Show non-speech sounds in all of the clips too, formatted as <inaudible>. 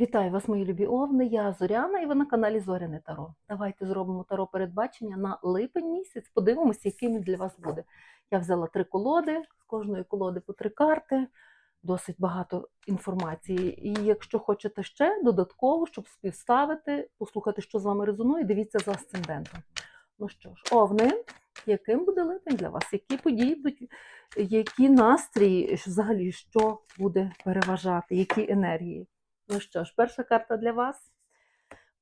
Вітаю вас, мої любі овни. Я Зоряна, і ви на каналі Зоряне Таро. Давайте зробимо таро передбачення на липень місяць. Подивимося, яким він для вас буде. Я взяла три колоди, з кожної колоди по три карти, досить багато інформації. І якщо хочете ще додатково, щоб співставити, послухати, що з вами резонує, дивіться за асцендентом. Ну що ж, овни, яким буде липень для вас? Які події будуть, які настрій, взагалі, що буде переважати, які енергії? Ну що ж, перша карта для вас.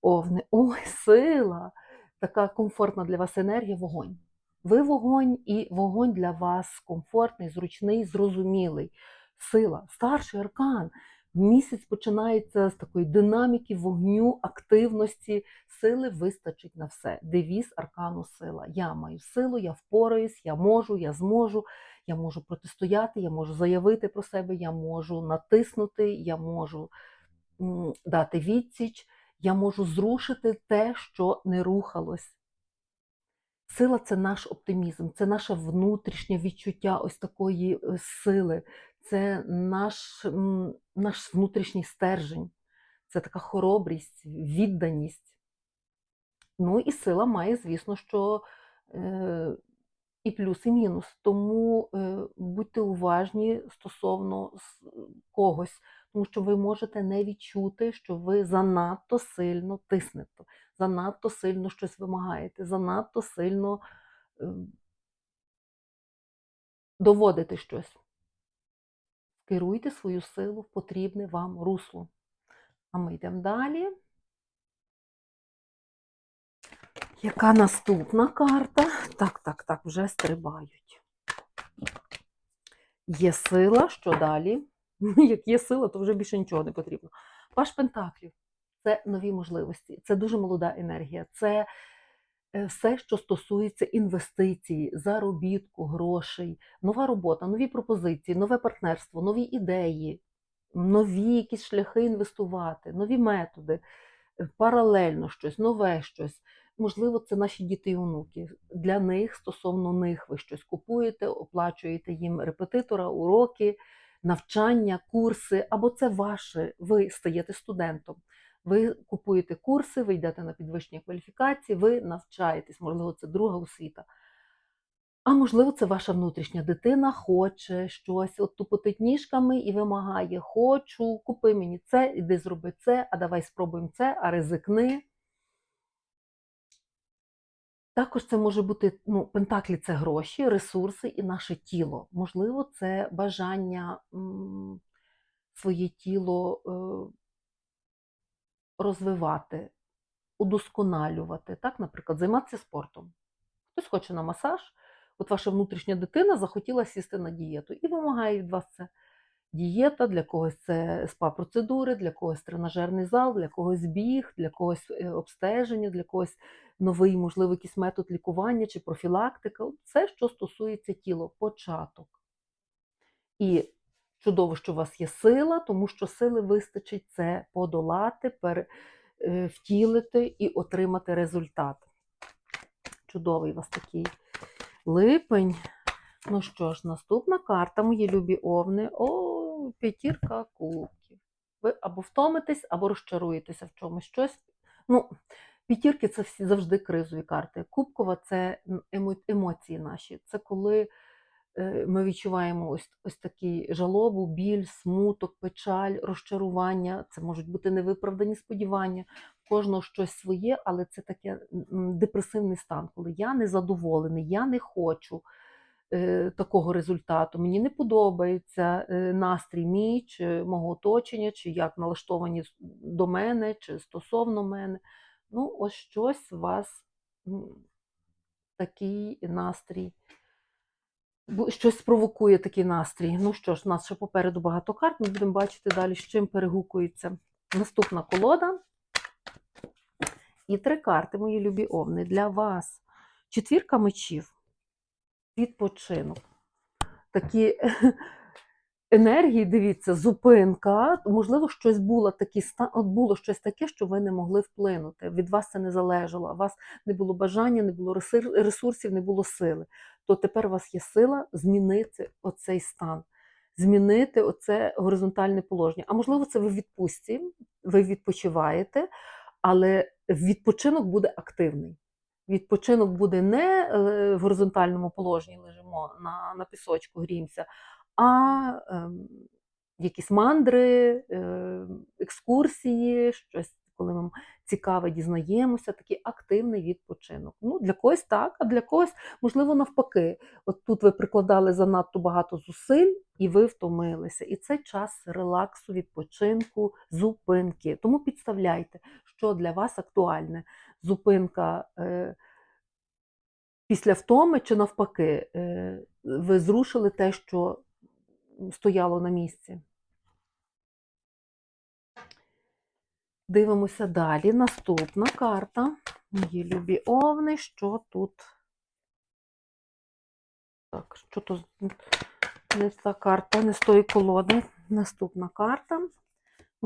Овни. Ой, сила! Така комфортна для вас енергія вогонь. Ви вогонь, і вогонь для вас комфортний, зручний, зрозумілий. Сила, старший аркан. Місяць починається з такої динаміки, вогню, активності. Сили вистачить на все. Девіз аркану сила. Я маю силу, я впораюсь, я можу, я зможу, я можу протистояти, я можу заявити про себе, я можу натиснути, я можу дати відсіч, я можу зрушити те, що не рухалось. Сила це наш оптимізм, це наше внутрішнє відчуття ось такої е, сили, це наш, наш внутрішній стержень, це така хоробрість, відданість. Ну і сила має, звісно, що е, і плюс, і мінус. Тому е, будьте уважні стосовно когось, тому що ви можете не відчути, що ви занадто сильно тиснете, занадто сильно щось вимагаєте, занадто сильно е, доводите щось. Керуйте свою силу в потрібне вам русло. А ми йдемо далі. Яка наступна карта? Так, так, так, вже стрибають. Є сила, що далі? Як є сила, то вже більше нічого не потрібно. Паш Пентаклів це нові можливості, це дуже молода енергія, це е, все, що стосується інвестицій, заробітку, грошей, нова робота, нові пропозиції, нове партнерство, нові ідеї, нові якісь шляхи інвестувати, нові методи, е, паралельно щось, нове щось. Можливо, це наші діти і онуки. Для них, стосовно них, ви щось купуєте, оплачуєте їм репетитора, уроки, навчання, курси, або це ваше, ви стаєте студентом. Ви купуєте курси, ви йдете на підвищення кваліфікації, ви навчаєтесь, можливо, це друга освіта. А можливо, це ваша внутрішня дитина хоче щось, от тупотить ніжками і вимагає: хочу, купи мені це, іди зроби це, а давай спробуємо це, а ризикни. Також це може бути, ну, пентаклі це гроші, ресурси і наше тіло. Можливо, це бажання своє тіло е, розвивати, удосконалювати. Так, наприклад, займатися спортом. Хтось хоче на масаж, от ваша внутрішня дитина захотіла сісти на дієту і вимагає від вас це. Дієта, для когось це спа-процедури, для когось тренажерний зал, для когось біг, для когось е, обстеження, для когось новий, можливо, якийсь метод лікування чи профілактика. Все, що стосується тіла, початок. І чудово, що у вас є сила, тому що сили вистачить це подолати, пере, е, втілити і отримати результат. Чудовий у вас такий липень. Ну що ж, наступна карта, мої любі овни. О, п'ятірка кубків. Ви або втомитесь, або розчаруєтеся в чомусь щось. Ну, п'ятірки це всі завжди кризові карти. Кубкова це емо- емоції наші. Це коли е, ми відчуваємо ось, ось такі жалобу, біль, смуток, печаль, розчарування. Це можуть бути невиправдані сподівання. Кожного щось своє, але це таке депресивний стан, коли я незадоволений, я не хочу е, такого результату. Мені не подобається е, настрій мій, чи мого оточення, чи як налаштовані до мене, чи стосовно мене. Ну, ось щось у вас такий настрій. Щось спровокує такий настрій. Ну що ж, у нас ще попереду багато карт. Ми будемо бачити далі, з чим перегукується. Наступна колода. І три карти, мої любі овни, для вас. Четвірка мечів відпочинок. Такі <laughs> енергії, дивіться, зупинка. Можливо, щось було такі от було щось таке, що ви не могли вплинути. Від вас це не залежало. У вас не було бажання, не було ресурсів, не було сили. То тепер у вас є сила змінити оцей стан, змінити оце горизонтальне положення. А можливо, це ви відпустці ви відпочиваєте, але відпочинок буде активний. Відпочинок буде не е, в горизонтальному положенні лежимо на, на пісочку, гріємося, а ем, якісь мандри, е, екскурсії, щось, коли ми цікаве дізнаємося, такий активний відпочинок. Ну, для когось так, а для когось, можливо, навпаки. От тут ви прикладали занадто багато зусиль, і ви втомилися. І це час релаксу, відпочинку, зупинки. Тому підставляйте, що для вас актуальне. Зупинка. Е, Після втоми чи навпаки, е, ви зрушили те, що стояло на місці. Дивимося далі. Наступна карта. Мої любі овни. Що тут? Так, що то не та карта, не з тої колоди. Наступна карта.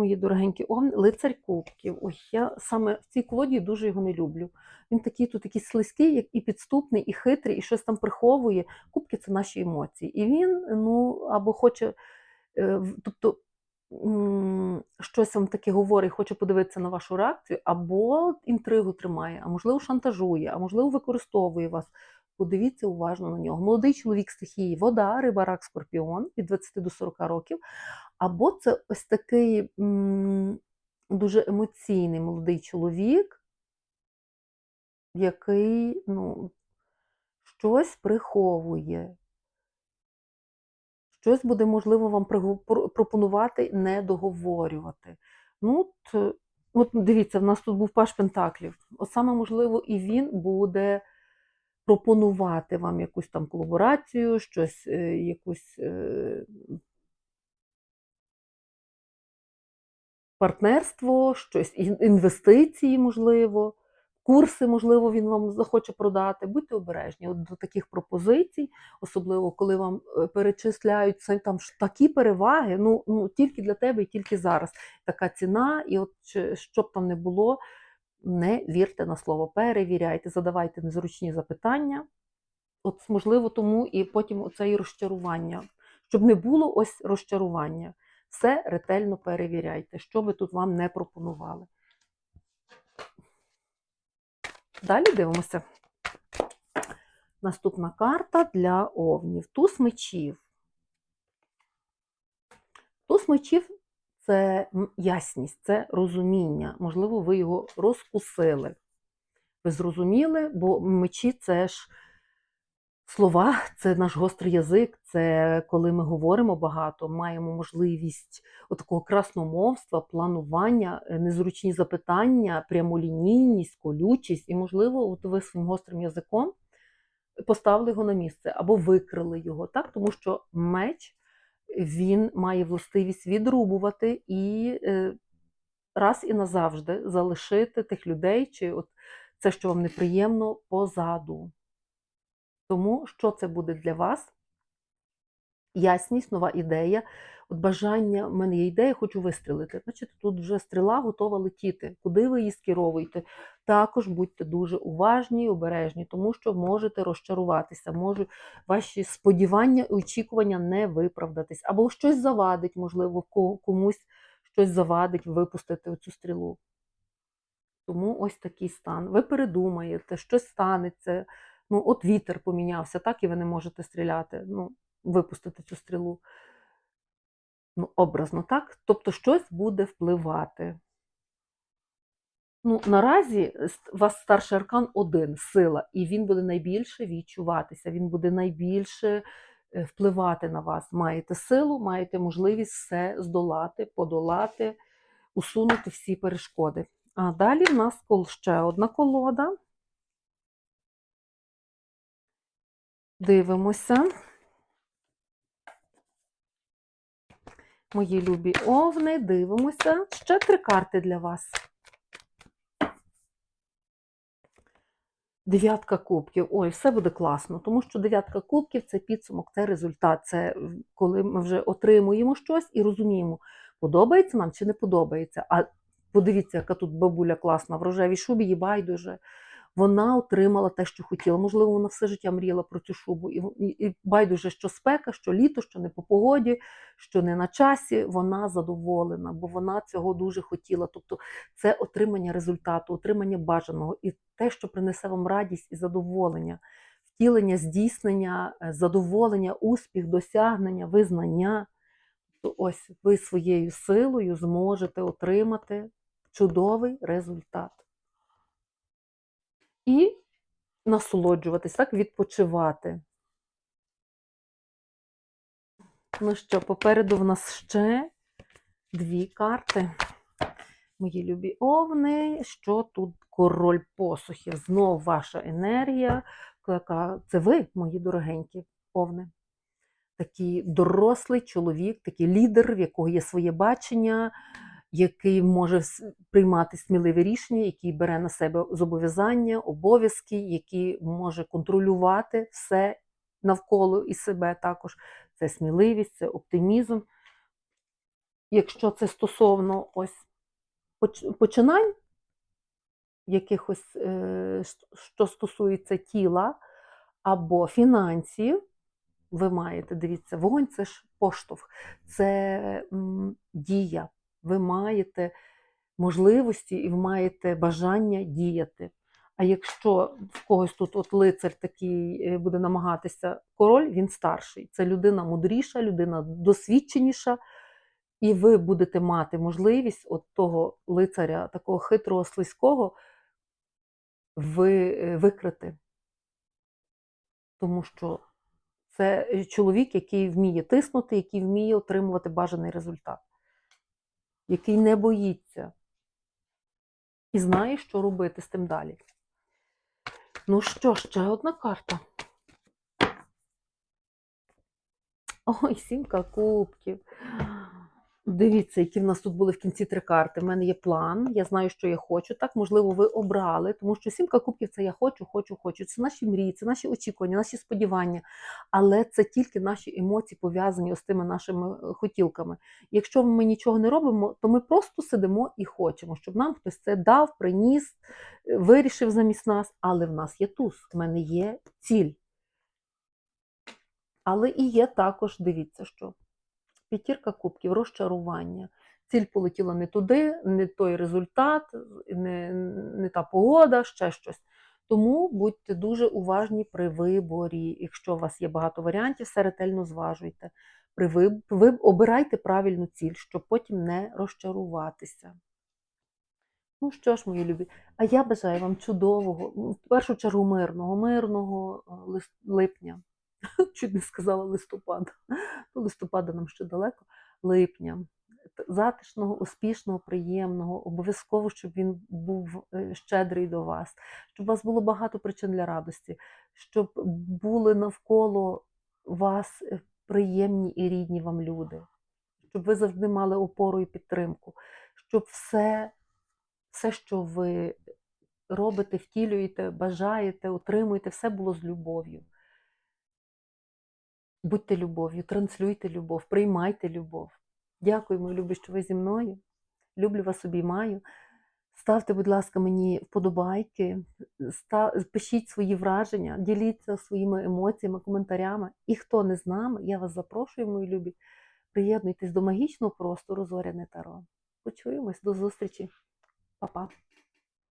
Мої дорогенькі овни. Лицарь кубків. Ой, я саме в цій колоді дуже його не люблю. Він такий тут якийсь слизький, як і підступний, і хитрий, і щось там приховує. Кубки це наші емоції. І він ну, або хоче, е, тобто щось вам таке говорить, хоче подивитися на вашу реакцію, або інтригу тримає, а можливо, шантажує, а можливо, використовує вас. Подивіться уважно на нього. Молодий чоловік стихії, вода, риба, рак, скорпіон від 20 до 40 років. Або це ось такий м, дуже емоційний молодий чоловік, який ну, щось приховує. Щось буде, можливо, вам пропонувати не договорювати. Ну, от, е, от дивіться, в нас тут був Паш Пентаклів. От саме можливо, і він буде пропонувати вам якусь там колаборацію, щось, е, якусь партнерство, щось, інвестиції, можливо, курси, можливо, він вам захоче продати. Будьте обережні от до таких пропозицій, особливо коли вам е, перечисляють це там такі переваги, ну, ну тільки для тебе і тільки зараз. Така ціна, і от що б там не було, не вірте на слово, перевіряйте, задавайте незручні запитання. От, можливо, тому і потім оце і розчарування. Щоб не було ось розчарування. Все ретельно перевіряйте, що би тут вам не пропонували. Далі дивимося. Наступна карта для овнів. Туз мечів. Туз мечів це ясність, це розуміння. Можливо, ви його розкусили. Ви зрозуміли, бо мечі це ж слова, це наш гострий язик, це коли ми говоримо багато, маємо можливість такого красномовства, планування, е, незручні запитання, прямолінійність, колючість, і, можливо, от ви своїм гострим язиком поставили його на місце або викрили його, так? тому що меч він має властивість відрубувати і е, раз і назавжди залишити тих людей, чи от це, що вам неприємно, позаду. Тому що це буде для вас? Ясність, нова ідея. От бажання, в мене є ідея, хочу вистрілити. Значить, тут вже стріла готова летіти. Куди ви її скеровуєте? Також будьте дуже уважні і обережні, тому що можете розчаруватися, можуть ваші сподівання і очікування не виправдатись. Або щось завадить, можливо, комусь щось завадить випустити цю стрілу. Тому ось такий стан. Ви передумаєте, щось станеться. Ну, от вітер помінявся, так і ви не можете стріляти, ну, випустити цю стрілу. Ну, образно, так? Тобто щось буде впливати. Ну, наразі у вас старший аркан один сила, і він буде найбільше відчуватися, він буде найбільше е, впливати на вас. Маєте силу, маєте можливість все здолати, подолати, усунути всі перешкоди. А далі в нас ще одна колода. Дивимося. Мої любі овни, дивимося. Ще три карти для вас. Дев'ятка кубків. Ой, все буде класно, тому що дев'ятка кубків це підсумок, це результат. Це коли ми вже отримуємо щось і розуміємо, подобається нам чи не подобається. А подивіться, яка тут бабуля класна в рожевій шубі, їй байдуже. Вона отримала те, що хотіла. Можливо, вона все життя мріяла про цю шубу. І, і, і байдуже, що спека, що літо, що не по погоді, що не на часі, вона задоволена, бо вона цього дуже хотіла. Тобто це отримання результату, отримання бажаного і те, що принесе вам радість і задоволення, втілення, здійснення, е, задоволення, успіх, досягнення, визнання. То ось ви своєю силою зможете отримати чудовий результат. І насолоджуватись, так, відпочивати. Ну що, попереду в нас ще дві карти. Мої любі овни. Що тут король посухів? Знов ваша енергія. Це ви, мої дорогенькі овни. Такий дорослий чоловік, такий лідер, в якого є своє бачення, який може приймати сміливі рішення, який бере на себе зобов'язання, обов'язки, який може контролювати все навколо і себе також. Це сміливість, це оптимізм. Якщо це стосовно ось починань, якихось, е, що стосується тіла або фінансів, ви маєте, дивіться, вогонь це ж поштовх, це дія. Ви маєте можливості і ви маєте бажання діяти. А якщо в когось тут от лицар такий е, буде намагатися король, він старший. Це людина мудріша, людина досвідченіша, і ви будете мати можливість от того лицаря, такого хитрого, слизького, ви, е, викрити. Тому що це е, чоловік, який вміє тиснути, який вміє отримувати бажаний результат, який не боїться і знає, що робити з тим далі. Ну що, ще одна карта. Ой, сімка кубків. Дивіться, які в нас тут були в кінці три карти. У мене є план, я знаю, що я хочу. Так, можливо, ви обрали, тому що сімка кубків це я хочу, хочу, хочу. Це наші мрії, це наші очікування, наші сподівання. Але це тільки наші емоції пов'язані з тими нашими е, хотілками. Якщо ми нічого не робимо, то ми просто сидимо і хочемо, щоб нам хтось це дав, приніс, е, вирішив замість нас. Але в нас є туз, в мене є ціль. Але і є також, дивіться, що п'ятірка кубків, розчарування. Ціль полетіла не туди, не той результат, не, не та погода, ще щось. Тому будьте дуже уважні при виборі. Якщо у вас є багато варіантів, все ретельно зважуйте. При виб... ви обирайте правильну ціль, щоб потім не розчаруватися. Ну що ж, мої любі, а я бажаю вам чудового, в першу чергу мирного, мирного е, липня. <laughs> Чуть не сказала листопада. До листопада нам ще далеко. Липня. Затишного, успішного, приємного. Обов'язково, щоб він був е, щедрий до вас, щоб у вас було багато причин для радості, щоб були навколо вас е, приємні і рідні вам люди, щоб ви завжди мали опору і підтримку, щоб все, все що ви робите, втілюєте, бажаєте, отримуєте, все було з любов'ю. Будьте любов'ю, транслюйте любов, приймайте любов. Дякую, мої любі, що ви зі мною. Люблю вас, обіймаю. Ставте, будь ласка, мені вподобайки, пишіть свої враження, діліться своїми емоціями, коментарями. І хто не з нами, я вас запрошую, мої любі. Приєднуйтесь до магічного простору Зоряне Таро. Почуємось, до зустрічі. Па-па.